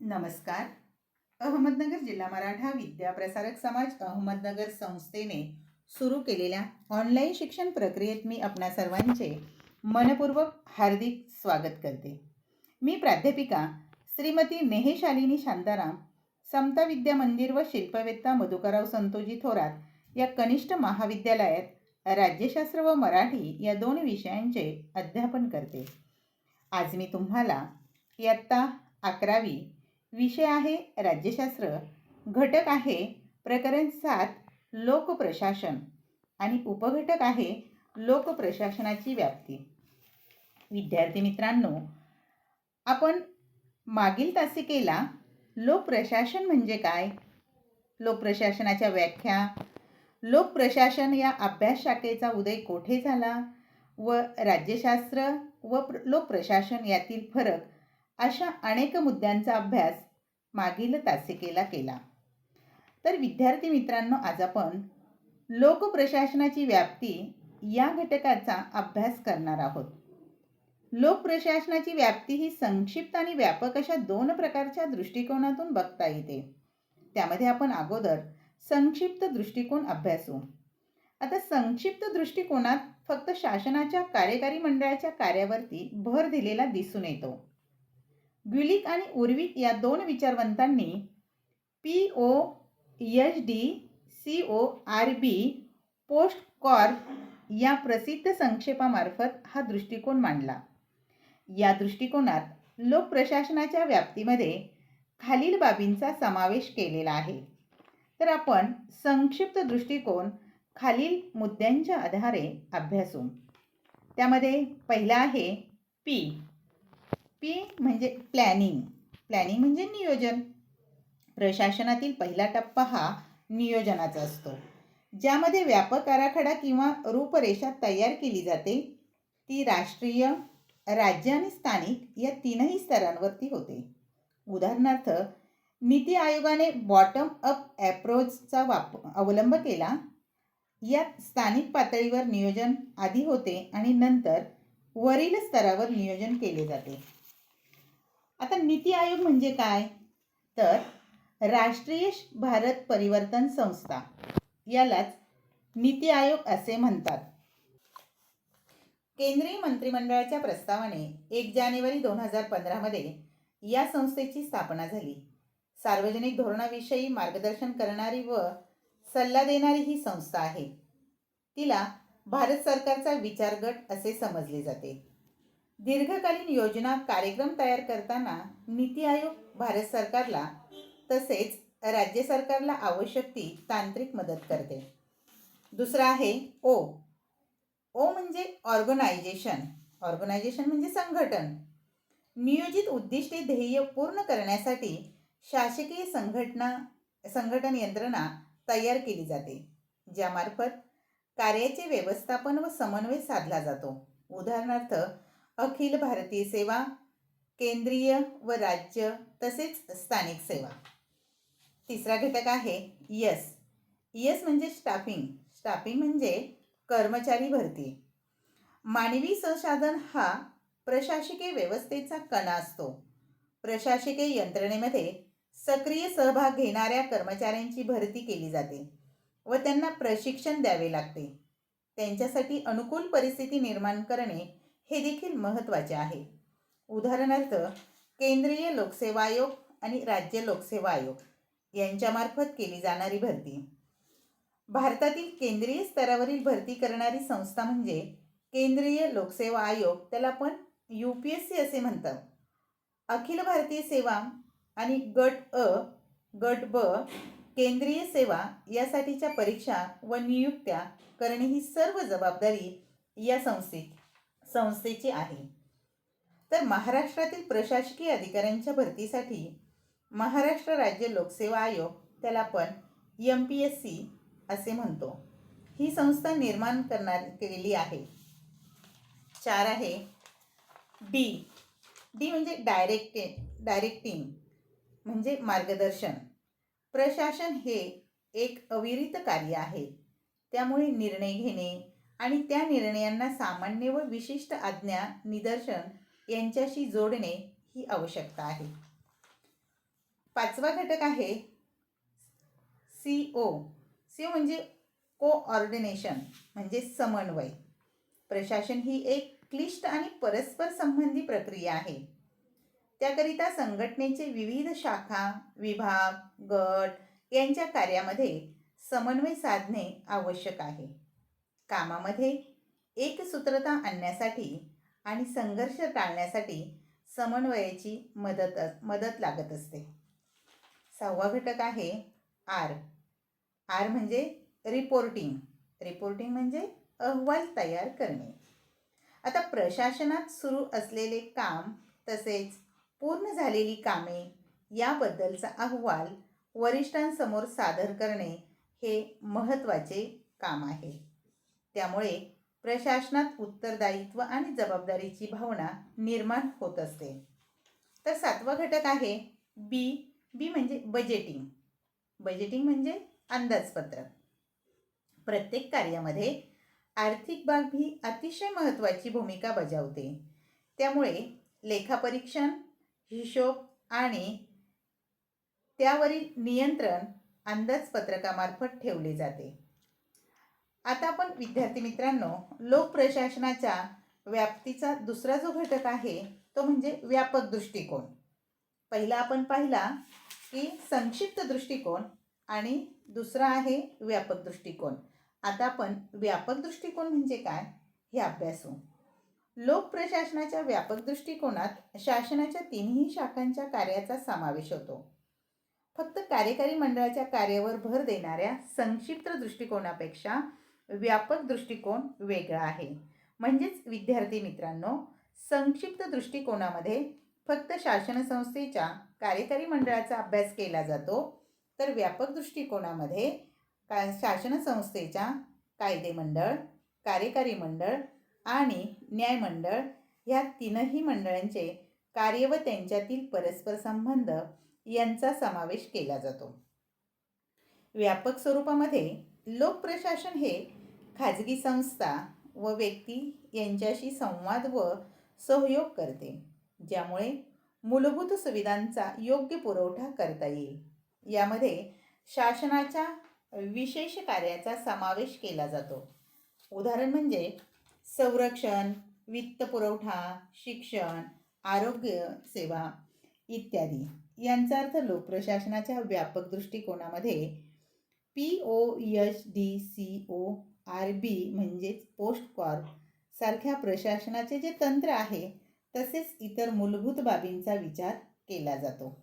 नमस्कार. अहमदनगर जिल्हा मराठा विद्याप्रसारक समाज अहमदनगर संस्थेने सुरू केलेल्या ऑनलाईन शिक्षण प्रक्रियेत मी आपणा सर्वांचे मनपूर्वक हार्दिक स्वागत करते. मी प्राध्यापिका श्रीमती नेहेशालिनी शांताराम समता विद्या मंदिर व शिल्पवेत्ता मधुकरराव संतोजी थोरात या कनिष्ठ महाविद्यालयात राज्यशास्त्र व मराठी या दोन विषयांचे अध्यापन करते. आज मी तुम्हाला इयत्ता अकरावी विषय आहे राज्यशास्त्र. घटक आहे प्रकरण सात लोकप्रशासन. आणि उपघटक आहे लोकप्रशासनाची व्याप्ती. विद्यार्थी मित्रांनो आपण मागील तासिकेला लोकप्रशासन म्हणजे काय? लोकप्रशासनाच्या व्याख्या लोकप्रशासन या अभ्यास शाखेचा उदय कोठे झाला? व राज्यशास्त्र व प्र लोकप्रशासन यातील फरक अशा अनेक मुद्द्यांचा अभ्यास मागील तासिकेला केला. तर विद्यार्थी मित्रांनो आज आपण लोकप्रशासनाची व्याप्ती या घटकाचा अभ्यास करणार आहोत. लोकप्रशासनाची व्याप्ती ही संक्षिप्त आणि व्यापक अशा दोन प्रकारच्या दृष्टिकोनातून बघता येते. त्यामध्ये आपण अगोदर संक्षिप्त दृष्टिकोन अभ्यासू. आता संक्षिप्त दृष्टिकोनात फक्त शासनाच्या कार्यकारी मंडळाच्या कार्यावरती भर दिलेला दिसून येतो. ग्युलिक आणि उर्विक या दोन विचारवंतांनी P O H D C O R B post corp या प्रसिद्ध संक्षेपामार्फत हा दृष्टिकोन मांडला. या दृष्टिकोनात लोकप्रशासनाच्या व्याप्तीमध्ये खालील बाबींचा समावेश केलेला आहे. तर आपण संक्षिप्त दृष्टिकोन खालील मुद्द्यांच्या आधारे अभ्यासू. त्यामध्ये पहिला आहे पी पी म्हणजे प्लॅनिंग प्लॅनिंग म्हणजे नियोजन. प्रशासनातील पहिला टप्पा हा नियोजनाचा असतो. ज्यामध्ये व्यापक आराखडा किंवा रूपरेषा तयार केली जाते. ती राष्ट्रीय राज्य आणि स्थानिक या तीनही स्तरांवरती होते. उदाहरणार्थ नीती आयोगाने बॉटम अप ॲप्रोचचा वाप अवलंब केला. यात स्थानिक पातळीवर नियोजन आधी होते आणि नंतर वरील स्तरावर नियोजन केले जाते. आता नीती आयोग म्हणजे काय? तर राष्ट्रीय भारत परिवर्तन संस्था. यालाच नीती आयोग असे म्हणतात. केंद्रीय मंत्रिमंडळाच्या प्रस्तावाने एक जानेवारी दोन हजार पंधरामध्ये या संस्थेची स्थापना झाली. सार्वजनिक धोरणाविषयी मार्गदर्शन करणारी व सल्ला देणारी ही संस्था आहे. तिला भारत सरकारचा विचारगट असे समजले जाते. दीर्घकालीन योजना कार्यक्रम तयार करताना नीती आयोग भारत सरकारला तसेच राज्य सरकारला आवश्यक ती तांत्रिक मदत करते. दुसरा आहे ओ. ओ म्हणजे ऑर्गनायझेशन. ऑर्गनायझेशन म्हणजे संघटन. नियोजित उद्दिष्टे ध्येय पूर्ण करण्यासाठी शासकीय संघटना संघटन यंत्रणा तयार केली जाते ज्यामार्फत कार्याचे व्यवस्थापन व समन्वय साधला जातो. उदाहरणार्थ अखिल भारतीय सेवा केंद्रीय व राज्य तसेच स्थानिक सेवा. तिसरा घटक आहे यस. यस म्हणजे स्टाफिंग. स्टाफिंग म्हणजे कर्मचारी भरती. मानवी संसाधन हा प्रशासकीय व्यवस्थेचा कणा असतो. प्रशासकीय यंत्रणेमध्ये सक्रिय सहभाग घेणाऱ्या कर्मचाऱ्यांची भरती केली जाते व त्यांना प्रशिक्षण द्यावे लागते. त्यांच्यासाठी अनुकूल परिस्थिती निर्माण करणे हे देखील महत्त्वाचे आहे. उदाहरणार्थ केंद्रीय लोकसेवा आयोग आणि राज्य लोकसेवा आयोग यांच्यामार्फत केली जाणारी भरती. भारतातील केंद्रीय स्तरावरील भरती करणारी संस्था म्हणजे केंद्रीय लोकसेवा आयोग त्याला आपण यू पी एस सी असे म्हणतात. अखिल भारतीय सेवा आणि गट अ गट ब केंद्रीय सेवा यासाठीच्या परीक्षा व नियुक्त्या करणे ही सर्व जबाबदारी या संस्थेची संस्थेची आहे. तर महाराष्ट्रातील प्रशासकीय अधिकाऱ्यांच्या भरतीसाठी महाराष्ट्र राज्य लोकसेवा आयोग त्याला आपण एम पी एस सी असे म्हणतो. ही संस्था निर्माण करणार केलेली आहे. चार आहे. डी. डी म्हणजे डायरेक्टे डायरेक्टिंग म्हणजे मार्गदर्शन. प्रशासन हे एक अविरित कार्य आहे. त्यामुळे निर्णय घेणे आणि त्या निर्णयांना सामान्य व विशिष्ट आज्ञा निदर्शन यांच्याशी जोडणे ही आवश्यकता आहे. पाचवा घटक आहे सी ओ सी ओ म्हणजे कोऑर्डिनेशन म्हणजे समन्वय. प्रशासन ही एक क्लिष्ट आणि परस्पर संबंधी प्रक्रिया आहे. त्याकरिता संघटनेचे विविध शाखा विभाग गट यांच्या कार्यामध्ये समन्वय साधणे आवश्यक आहे. कामामध्ये एकसूत्रता आणण्यासाठी आणि संघर्ष टाळण्यासाठी समन्वयाची मदत मदत लागत असते. सहावा घटक आहे आर. आर म्हणजे रिपोर्टिंग रिपोर्टिंग म्हणजे अहवाल तयार करणे. आता प्रशासनात सुरू असलेले काम तसेच पूर्ण झालेली कामे याबद्दलचा अहवाल वरिष्ठांसमोर सादर करणे हे महत्त्वाचे काम आहे. त्यामुळे प्रशासनात उत्तरदायित्व आणि जबाबदारीची भावना निर्माण होत असते. तर सातवा घटक आहे बी बी म्हणजे बजेटिंग बजेटिंग म्हणजे अंदाजपत्रक. प्रत्येक कार्यामध्ये आर्थिक बाब ही अतिशय महत्त्वाची भूमिका बजावते. त्यामुळे लेखापरीक्षण हिशोब आणि त्यावरील नियंत्रण अंदाजपत्रकामार्फत ठेवले जाते. आता आपण विद्यार्थी मित्रांनो लोकप्रशासनाच्या व्याप्तीचा दुसरा जो घटक आहे तो म्हणजे व्यापक दृष्टिकोन. पहिला आपण पाहिला की संक्षिप्त दृष्टिकोन आणि दुसरा आहे व्यापक दृष्टिकोन. आता आपण व्यापक दृष्टिकोन म्हणजे काय हे अभ्यासू. लोकप्रशासनाच्या व्यापक दृष्टिकोनात शासनाच्या तिन्ही शाखांच्या कार्याचा समावेश होतो. फक्त कार्यकारी मंडळाच्या कार्यावर भर देणाऱ्या संक्षिप्त दृष्टिकोनापेक्षा व्यापक दृष्टिकोन वेगळा आहे. म्हणजेच विद्यार्थी मित्रांनो संक्षिप्त दृष्टिकोनामध्ये फक्त शासन संस्थेच्या कार्यकारी मंडळाचा अभ्यास केला जातो तर व्यापक दृष्टिकोनामध्ये का शासन संस्थेच्या कायदे मंडळ कार्यकारी मंडळ आणि न्यायमंडळ ह्या तीनही मंडळांचे कार्य व त्यांच्यातील परस्पर संबंध यांचा समावेश केला जातो. व्यापक स्वरूपामध्ये लोकप्रशासन हे खाजगी संस्था व व्यक्ती यांच्याशी संवाद व सहयोग करते ज्यामुळे मूलभूत सुविधांचा योग्य पुरवठा करता येईल. यामध्ये शासनाच्या विशेष कार्याचा समावेश केला जातो. उदाहरण म्हणजे संरक्षण वित्त पुरवठा शिक्षण आरोग्य सेवा इत्यादी. यांचा अर्थ लोकप्रशासनाच्या व्यापक दृष्टिकोनामध्ये P O H D C O R B म्हणजेच पोस्ट कॉर्प सारख्या प्रशासनाचे जे तंत्र आहे तसेच इतर मूलभूत बाबींचा विचार केला जातो.